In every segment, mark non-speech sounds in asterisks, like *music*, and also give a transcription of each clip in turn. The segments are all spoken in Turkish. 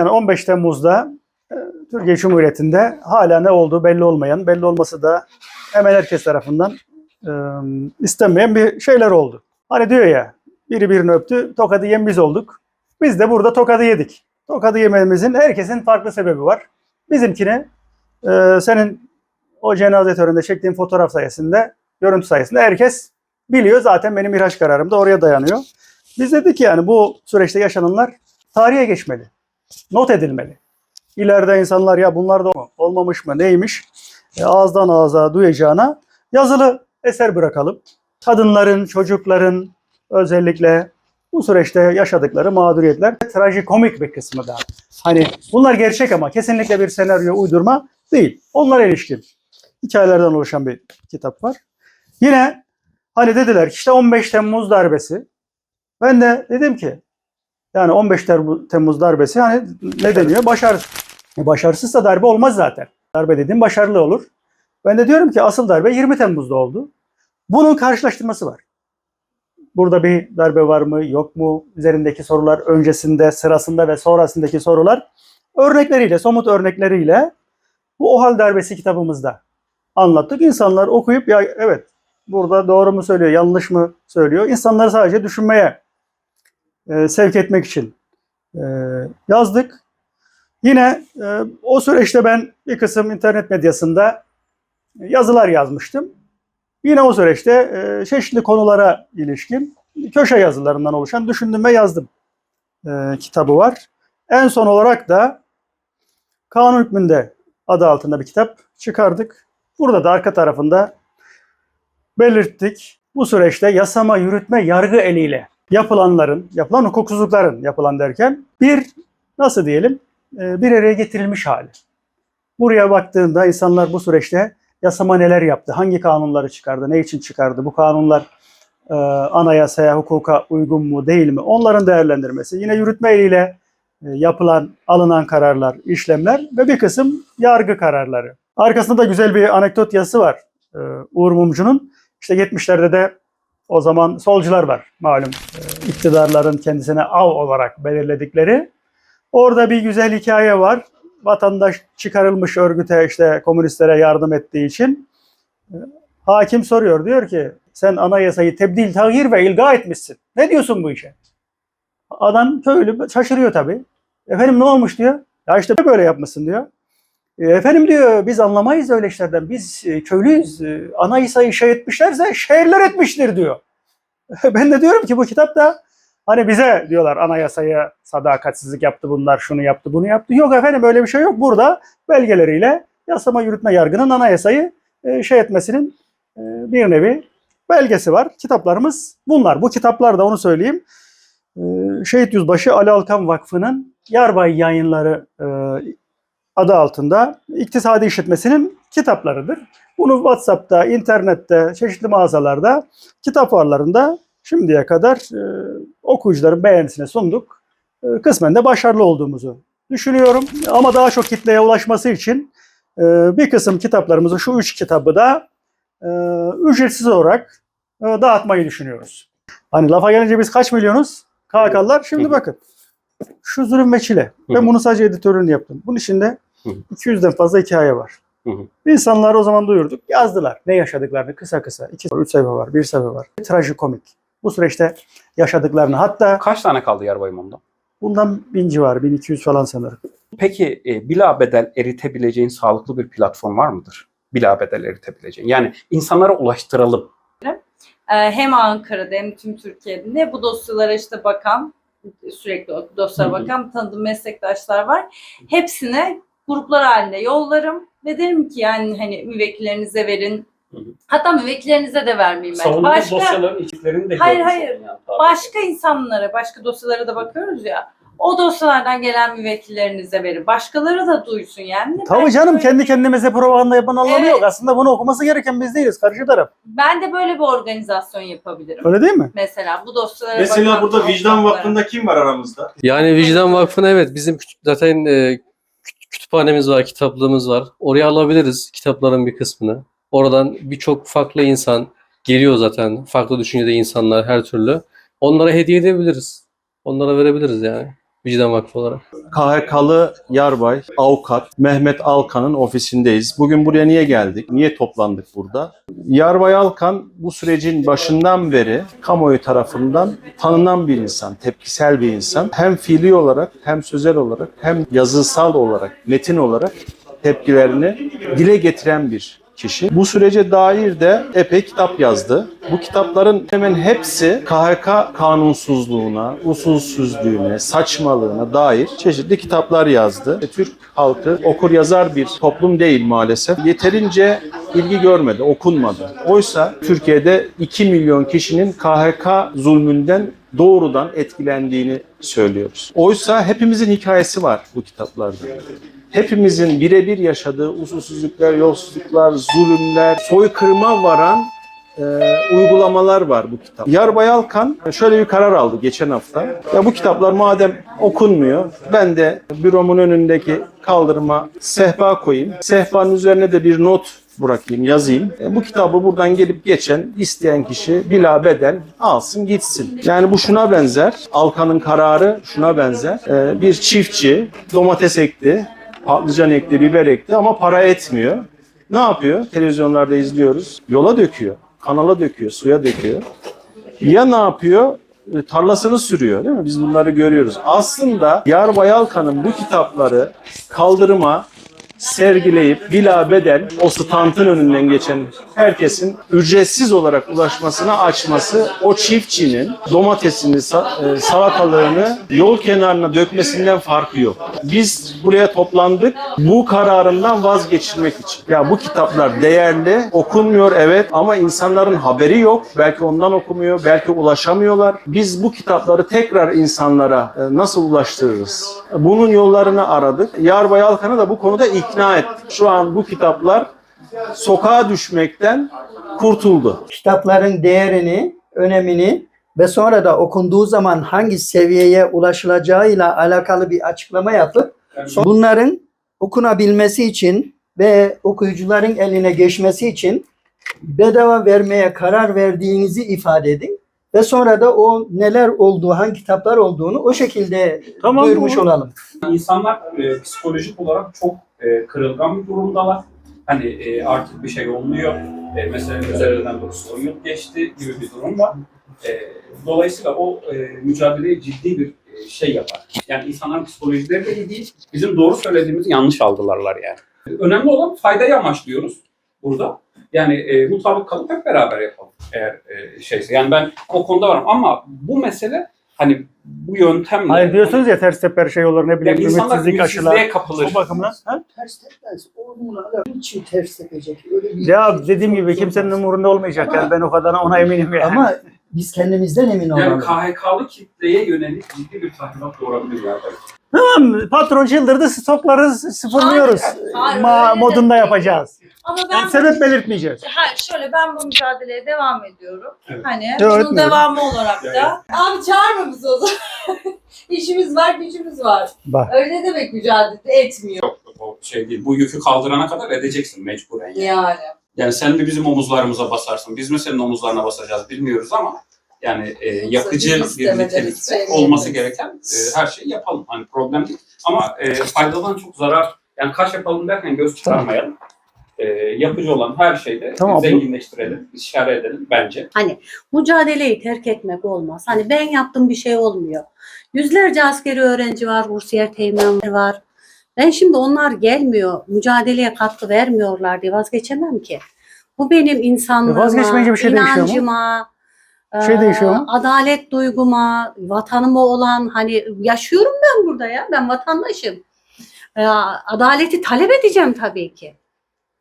Yani 15 Temmuz'da e, Türkiye Cumhuriyeti'nde hala ne olduğu belli olmayan, belli olması da hemen herkes tarafından e, istenmeyen bir şeyler oldu. Hani diyor ya, biri birini öptü, tokadı yiyen biz olduk. Biz de burada tokadı yedik. Tokadı yememizin herkesin farklı sebebi var. Bizimkini e, senin o cenaze töreninde çektiğin fotoğraf sayesinde, görüntü sayesinde herkes biliyor. Zaten benim ihraç kararım da oraya dayanıyor. Biz dedik yani bu süreçte yaşananlar tarihe geçmeli. Not edilmeli. İleride insanlar ya bunlar da olmamış mı neymiş e, ağızdan ağza duyacağına yazılı eser bırakalım. Kadınların, çocukların özellikle bu süreçte yaşadıkları mağduriyetler trajikomik bir kısmı da. Hani bunlar gerçek ama kesinlikle bir senaryo uydurma değil. Onlara ilişkin hikayelerden oluşan bir kitap var. Yine hani dediler işte 15 Temmuz darbesi. Ben de dedim ki yani 15 Termu- Temmuz darbesi hani ne deniyor? Başarı. E, Başarısızsa darbe olmaz zaten. Darbe dediğim başarılı olur. Ben de diyorum ki asıl darbe 20 Temmuz'da oldu. Bunun karşılaştırması var. Burada bir darbe var mı, yok mu? Üzerindeki sorular öncesinde, sırasında ve sonrasındaki sorular örnekleriyle, somut örnekleriyle bu OHAL darbesi kitabımızda anlattık. İnsanlar okuyup ya evet burada doğru mu söylüyor, yanlış mı söylüyor? İnsanları sadece düşünmeye e, sevk etmek için e, yazdık. Yine e, o süreçte ben bir kısım internet medyasında yazılar yazmıştım. Yine o süreçte e, çeşitli konulara ilişkin köşe yazılarından oluşan düşündüm ve yazdım e, kitabı var. En son olarak da kanun hükmünde adı altında bir kitap çıkardık. Burada da arka tarafında belirttik. Bu süreçte yasama, yürütme, yargı eliyle yapılanların, yapılan hukuksuzlukların yapılan derken bir nasıl diyelim e, bir araya getirilmiş hali. Buraya baktığında insanlar bu süreçte yasama neler yaptı, hangi kanunları çıkardı, ne için çıkardı, bu kanunlar e, anayasaya, hukuka uygun mu değil mi onların değerlendirmesi. Yine yürütme eliyle e, yapılan, alınan kararlar, işlemler ve bir kısım yargı kararları. Arkasında da güzel bir anekdot yazısı var e, Uğur Mumcu'nun. İşte 70'lerde de o zaman solcular var malum e, iktidarların kendisine av olarak belirledikleri. Orada bir güzel hikaye var. Vatandaş çıkarılmış örgüte işte komünistlere yardım ettiği için e, hakim soruyor diyor ki sen anayasayı tebdil, tahir ve ilga etmişsin. Ne diyorsun bu işe? Adam köylü şaşırıyor tabii. Efendim ne olmuş diyor. Ya işte böyle yapmışsın diyor. E, Efendim diyor biz anlamayız öyle işlerden. Biz e, köylüyüz. E, Anayasayı şey etmişlerse şehirler etmiştir diyor. *laughs* ben de diyorum ki bu kitapta hani bize diyorlar anayasaya sadakatsizlik yaptı bunlar, şunu yaptı, bunu yaptı. Yok efendim öyle bir şey yok. Burada belgeleriyle yasama yürütme yargının anayasayı şey etmesinin bir nevi belgesi var. Kitaplarımız bunlar. Bu kitaplar da onu söyleyeyim. Şehit Yüzbaşı Ali Alkan Vakfı'nın Yarbay Yayınları adı altında iktisadi işletmesinin kitaplarıdır. Bunu WhatsApp'ta, internette, çeşitli mağazalarda, kitap fuarlarında şimdiye kadar e, okuyucuların beğenisine sunduk. E, kısmen de başarılı olduğumuzu düşünüyorum. Ama daha çok kitleye ulaşması için e, bir kısım kitaplarımızı, şu üç kitabı da e, ücretsiz olarak e, dağıtmayı düşünüyoruz. Hani lafa gelince biz kaç milyonuz? KK'lar. Şimdi bakın. Şu zulüm ve çile. Ben bunu sadece editörünü yaptım. Bunun içinde Hı hı. 200'den fazla hikaye var. Hı hı. İnsanlar o zaman duyurduk. Yazdılar. Ne yaşadıklarını kısa kısa. İki, üç sayfa var. Bir sayfa var. Trajikomik. Bu süreçte yaşadıklarını. Hatta Kaç tane kaldı Yarbayım ondan? bundan bin civarı. 1200 falan sanırım. Peki e, bilabedel eritebileceğin sağlıklı bir platform var mıdır? Bilabedel eritebileceğin. Yani insanlara ulaştıralım. Hem Ankara'da hem tüm Türkiye'de de bu dosyalara işte bakan sürekli o dosyalara Hı hı. bakan tanıdığım meslektaşlar var. Hepsine gruplar halinde yollarım ve derim ki yani hani müvekkillerinize verin. Hı hı. Hatta müvekkillerinize de vermeyeyim ben. Savunduğumuz Başka, dosyaların de Hayır, hayır. yani, tabii. başka insanlara, başka dosyalara da bakıyoruz ya. O dosyalardan gelen müvekkillerinize verin. Başkaları da duysun yani. Tabii Ben canım böyle- kendi kendimize propaganda yapan anlamı Evet. yok. Aslında bunu okuması gereken biz değiliz. Karşı taraf. Ben de böyle bir organizasyon yapabilirim. Öyle değil mi? Mesela bu dosyalara Mesela burada Vicdan. Vakfı'nda kim var aramızda? Yani Vicdan Vakfı'na evet bizim zaten e, kütüphanemiz var, kitaplığımız var. Oraya alabiliriz kitapların bir kısmını. Oradan birçok farklı insan geliyor zaten. Farklı düşüncede insanlar her türlü. Onlara hediye edebiliriz. Onlara verebiliriz yani. Vicdan Vakfı olarak. KHK'lı Yarbay, avukat Mehmet Alkan'ın ofisindeyiz. Bugün buraya niye geldik? Niye toplandık burada? Yarbay Alkan bu sürecin başından beri kamuoyu tarafından tanınan bir insan, tepkisel bir insan. Hem fiili olarak, hem sözel olarak, hem yazısal olarak, metin olarak tepkilerini dile getiren bir kişi. Bu sürece dair de epey kitap yazdı. Bu kitapların hemen hepsi KHK kanunsuzluğuna, usulsüzlüğüne, saçmalığına dair çeşitli kitaplar yazdı. Ve Türk halkı okur yazar bir toplum değil maalesef. Yeterince ilgi görmedi, okunmadı. Oysa Türkiye'de 2 milyon kişinin KHK zulmünden doğrudan etkilendiğini söylüyoruz. Oysa hepimizin hikayesi var bu kitaplarda hepimizin birebir yaşadığı usulsüzlükler, yolsuzluklar, zulümler, soykırıma varan e, uygulamalar var bu kitap. Yarbay Alkan şöyle bir karar aldı geçen hafta. Ya bu kitaplar madem okunmuyor, ben de büromun önündeki kaldırıma sehpa koyayım. Sehpanın üzerine de bir not bırakayım, yazayım. E, bu kitabı buradan gelip geçen isteyen kişi bila bedel alsın gitsin. Yani bu şuna benzer, Alkan'ın kararı şuna benzer. E, bir çiftçi domates ekti, patlıcan ekti, biber ekti ama para etmiyor. Ne yapıyor? Televizyonlarda izliyoruz. Yola döküyor, kanala döküyor, suya döküyor. Ya ne yapıyor? E, Tarlasını sürüyor değil mi? Biz bunları görüyoruz. Aslında Yar Bayalkan'ın bu kitapları kaldırıma sergileyip bila bedel o standın önünden geçen herkesin ücretsiz olarak ulaşmasına açması o çiftçinin domatesini, e, salatalığını yol kenarına dökmesinden farkı yok. Biz buraya toplandık bu kararından vazgeçirmek için. Ya bu kitaplar değerli, okunmuyor evet ama insanların haberi yok. Belki ondan okumuyor, belki ulaşamıyorlar. Biz bu kitapları tekrar insanlara e, nasıl ulaştırırız? Bunun yollarını aradık. Yarbay Alkan'ı da bu konuda ikna ettik. Şu an bu kitaplar sokağa düşmekten kurtuldu. kitapların değerini, önemini ve sonra da okunduğu zaman hangi seviyeye ulaşılacağıyla alakalı bir açıklama yapıp bunların okunabilmesi için ve okuyucuların eline geçmesi için bedava vermeye karar verdiğinizi ifade edin ve sonra da o neler olduğu, hangi kitaplar olduğunu o şekilde Tamam, duyurmuş olalım. İnsanlar e, psikolojik olarak çok e, kırılgan bir durumdalar. Hani e, artık bir şey olmuyor. E, mesela üzerinden doğrusu 10 yıl geçti gibi bir durum var. Dolayısıyla o mücadeleye ciddi bir şey yapar. Yani insanların psikolojileri de iyi değil. Bizim doğru söylediğimizi yanlış algılarlar yani. Önemli olan faydayı amaçlıyoruz burada. Yani e, mutabık kalıp hep beraber yapalım eğer e, şeyse. Yani ben o konuda varım ama bu mesele hani bu yöntemle... Hayır diyorsunuz ya ters teper şey olur ne bileyim yani insanlar ümitsizlik aşılar. kapılır. O bakımdan. Ha? Ters tepmez. Onunla için ters tepecek. Öyle bir Ya dediğim gibi kimsenin umurunda olmayacak yani ben o kadar ona eminim yani. Ama biz kendimizden emin Yani olalım. KHK'lı kitleye yönelik ciddi bir tahribat doğurabilir yani. Tamam patron çıldırdı stokları sıfırlıyoruz. Hayır, hayır, Ma- öyle modunda değil. yapacağız. Ama ben Yani sebep belirtmeyeceğiz. Ha, şöyle ben bu mücadeleye devam ediyorum. Evet. Hani bunun etmiyorum. devamı olarak Evet. da. Abi çağırma bizi o zaman. *laughs* İşimiz var, gücümüz var. Bak. Öyle demek mücadele etmiyor. Yok o şey değil. Bu yükü kaldırana kadar edeceksin mecburen. Yani, Yani. Yani sen de bizim omuzlarımıza basarsın. Biz mi senin omuzlarına basacağız bilmiyoruz ama yani e, yakıcı bir nitelikte olması gereken e, her şeyi yapalım. Hani problem değil. Ama e, faydadan çok zarar. Yani kaç yapalım derken göz çıkarmayalım. E, yapıcı olan her şeyde Tamam, bu- zenginleştirelim, işare edelim bence. mücadeleyi terk etmek olmaz. Hani ben yaptım bir şey olmuyor. Yüzlerce askeri öğrenci var, Bursiyer teğmen var. Ben şimdi onlar gelmiyor, mücadeleye katkı vermiyorlar diye vazgeçemem ki. Bu benim insanlığıma, bir şey inancıma, şey değişiyor mu? adalet duyguma, vatanıma olan hani yaşıyorum ben burada ya, ben vatandaşım. Eee, adaleti talep edeceğim tabii ki.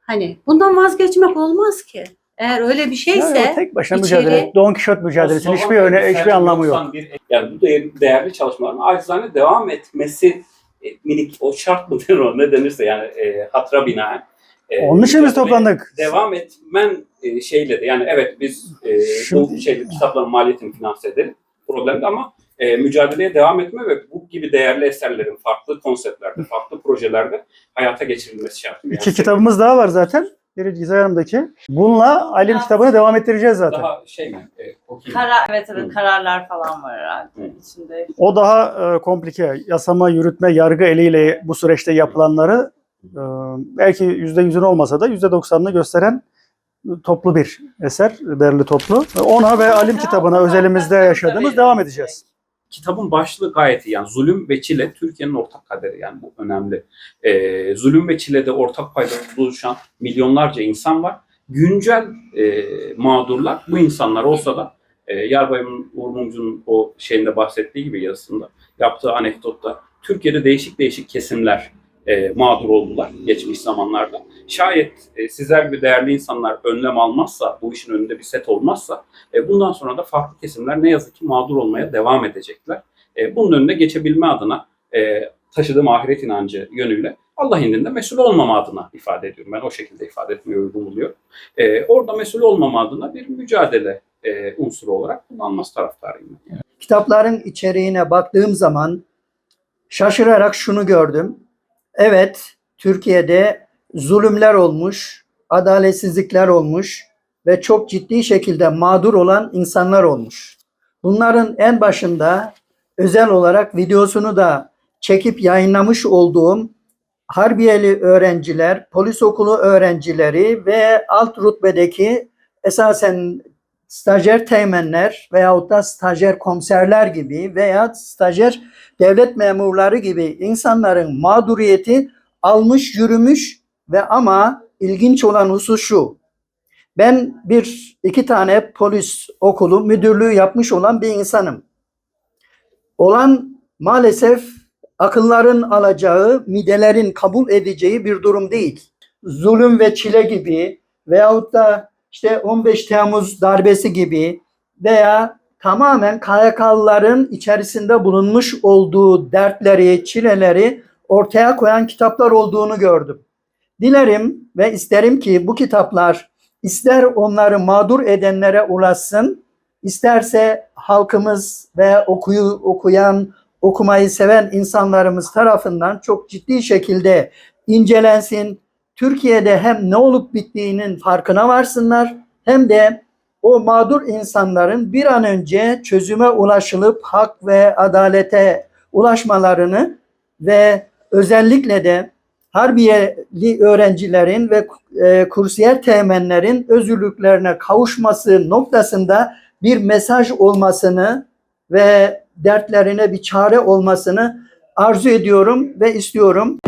Hani bundan vazgeçmek olmaz ki. Eğer öyle bir şeyse Yani tek başına içeri- mücadele. Don Kişot mücadelesinin hiçbir öne, hiçbir anlamı yok. 91 Yani bu değerli, değerli çalışmaların acizane devam etmesi e, minik o şart mıdır o ne denirse yani e, hatıra binaen. E, Onun için biz toplandık. Devam etmen e, şeyle de yani evet biz e, bu Şimdi- şeyde kitapların maliyetini finanse edelim problem ama e, mücadeleye devam etme ve bu gibi değerli eserlerin farklı konseptlerde, farklı projelerde hayata geçirilmesi şart. Yani İki kitabımız daha var zaten. Biri Gizay Hanım'daki. Bununla Alim Ya. kitabını devam ettireceğiz zaten. Daha şey mi? E, okuyayım. Karar, evet evet kararlar falan var herhalde içinde. O daha e, komplike. Yasama, yürütme, yargı eliyle bu süreçte yapılanları e, belki %100'ünü olmasa da %90'ını gösteren toplu bir eser, derli toplu. Ona ve Alim kitabına özelimizde yaşadığımız devam edeceğiz. Kitabın başlığı gayet iyi. Yani zulüm ve çile Türkiye'nin ortak kaderi. Yani bu önemli. Ee, zulüm ve çilede ortak payda buluşan milyonlarca insan var. Güncel e, mağdurlar bu insanlar olsa da e, Yarbay'ın Uğur Mumcu'nun o şeyinde bahsettiği gibi yazısında yaptığı anekdotta Türkiye'de değişik değişik kesimler e, mağdur oldular geçmiş zamanlarda. Şayet e, sizler gibi değerli insanlar önlem almazsa, bu işin önünde bir set olmazsa e, bundan sonra da farklı kesimler ne yazık ki mağdur olmaya devam edecekler. Bunun önüne geçebilme adına e, taşıdığım ahiret inancı yönüyle Allah indinde mesul olmama adına ifade ediyorum. Ben o şekilde ifade etmeyi uygun buluyorum. E, orada mesul olmama adına bir mücadele e, unsuru olarak kullanması taraftarıyım. ben. kitapların içeriğine baktığım zaman şaşırarak şunu gördüm. Evet, Türkiye'de zulümler olmuş, adaletsizlikler olmuş ve çok ciddi şekilde mağdur olan insanlar olmuş. Bunların en başında özel olarak videosunu da çekip yayınlamış olduğum Harbiyeli öğrenciler, polis okulu öğrencileri ve alt rütbedeki esasen stajyer teğmenler veyahut da stajyer komiserler gibi veya stajyer devlet memurları gibi insanların mağduriyeti almış yürümüş ve ama ilginç olan husus şu. Ben bir iki tane polis okulu müdürlüğü yapmış olan bir insanım. Olan maalesef akılların alacağı, midelerin kabul edeceği bir durum değil. Zulüm ve çile gibi veyahut da işte 15 Temmuz darbesi gibi veya tamamen KYK'lıların içerisinde bulunmuş olduğu dertleri, çileleri ortaya koyan kitaplar olduğunu gördüm. Dilerim ve isterim ki bu kitaplar ister onları mağdur edenlere ulaşsın, isterse halkımız ve okuyu okuyan, okumayı seven insanlarımız tarafından çok ciddi şekilde incelensin. Türkiye'de hem ne olup bittiğinin farkına varsınlar hem de o mağdur insanların bir an önce çözüme ulaşılıp hak ve adalete ulaşmalarını ve özellikle de Harbiyeli öğrencilerin ve e, kursiyer teğmenlerin özürlüklerine kavuşması noktasında bir mesaj olmasını ve dertlerine bir çare olmasını arzu ediyorum ve istiyorum.